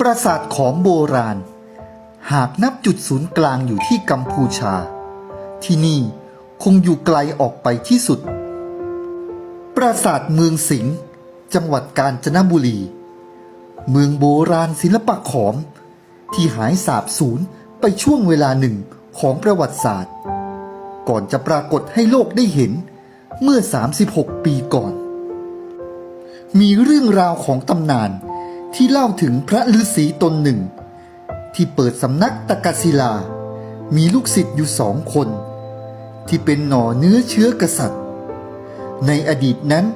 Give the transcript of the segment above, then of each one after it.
ปราสาทขอมโบราณ หากนับจุดศูนย์กลางอยู่ที่กัมพูชา ที่นี่คงอยู่ไกลออกไปที่สุด ปราสาทเมืองสิงห์จังหวัดกาญจนบุรี เมืองโบราณศิลปะขอม ที่หายสาบสูญไปช่วงเวลาหนึ่งของประวัติศาสตร์ ก่อนจะปรากฏให้โลกได้เห็นเมื่อ 36 ปีก่อน มีเรื่องราวของตำนาน ที่เล่าถึงพระฤาษีตนหนึ่ง ที่เปิดสำนักตะกศิลา มีลูกศิษย์อยู่สองคน ที่เป็นหน่อเนื้อเชื้อกษัตริย์ ในอดีตนั้น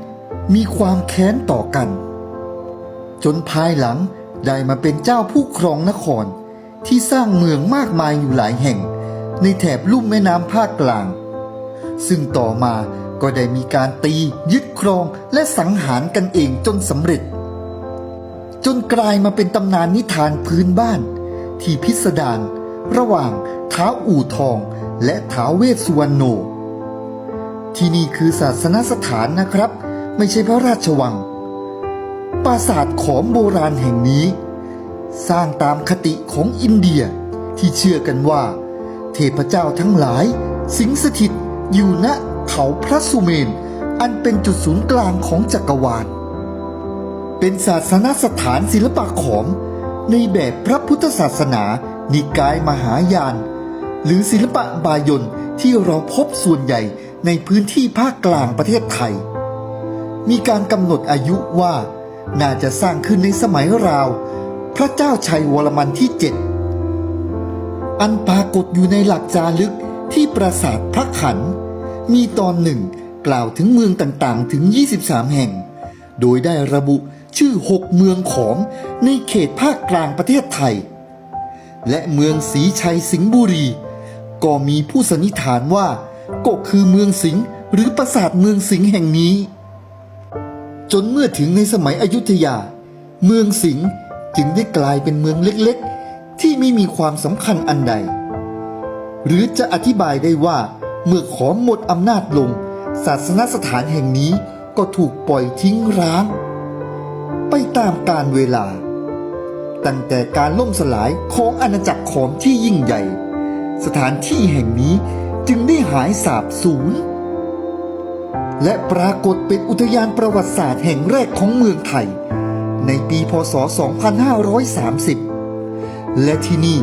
มีความแค้นต่อกัน จนภายหลังได้มาเป็นเจ้าผู้ครองนครที่สร้างเมืองมากมายอยู่หลายแห่ง ในแถบลุ่มแม่น้ำภาคกลาง ซึ่งต่อมาก็ได้มีการตียึดครองและสังหารกันเองจนสำเร็จ จนกลายมาเป็นตำนานนิทานพื้นบ้าน ที่พิสดารระหว่างท้าอู่ทองและท้าเวสสุวรรณโน ที่นี่คือศาสนสถานนะครับ ไม่ใช่พระราชวัง ปราสาทขอมโบราณแห่งนี้ สร้างตามคติของอินเดียที่เชื่อกันว่า เทพเจ้าทั้งหลาย สิงสถิตอยู่ณเขาพระสุเมน อันเป็นจุดศูนย์กลางของจักรวาล เป็นศาสนสถานศิลปะขอม ในแบบพระพุทธศาสนา นิกายมหายาน หรือศิลปะบายนที่เราพบส่วนใหญ่ในพื้นที่ภาคกลางประเทศไทย มีการกำหนดอายุว่า น่าจะสร้างขึ้นในสมัยราว พระเจ้าชัยวรมันที่เจ็ดอันปรากฏอยู่ในหลักจารึกที่ปราสาทพระขัน มีตอนหนึ่งกล่าวถึงเมืองต่างๆถึง 23 แห่ง โดยได้ระบุ ชื่อหกเมืองของในเขตภาคกลางประเทศไทย และเมืองศรีชัยสิงห์บุรี ก็มีผู้สันนิษฐานว่าก็คือเมืองสิงห์หรือปราสาทเมืองสิงห์แห่งนี้ จนเมื่อถึงในสมัยอยุธยา เมืองสิงห์จึงได้กลายเป็นเมืองเล็กๆ ที่ไม่มีความสำคัญอันใด หรือจะอธิบายได้ว่าเมื่อขอมหมดอำนาจลง ศาสนสถานแห่งนี้ก็ถูกปล่อยทิ้งร้าง ไปตามกาลเวลา ตั้งแต่การล่มสลายของอาณาจักรขอมที่ยิ่งใหญ่ สถานที่แห่งนี้จึงได้หายสาบสูญและปรากฏเป็นอุทยานประวัติศาสตร์แห่งแรกของเมืองไทย ในปีพศ 2530 และที่นี่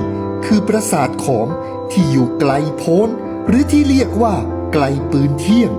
คือปราสาทขอมที่อยู่ไกลโพ้น หรือที่เรียกว่าไกลปืนเที่ยง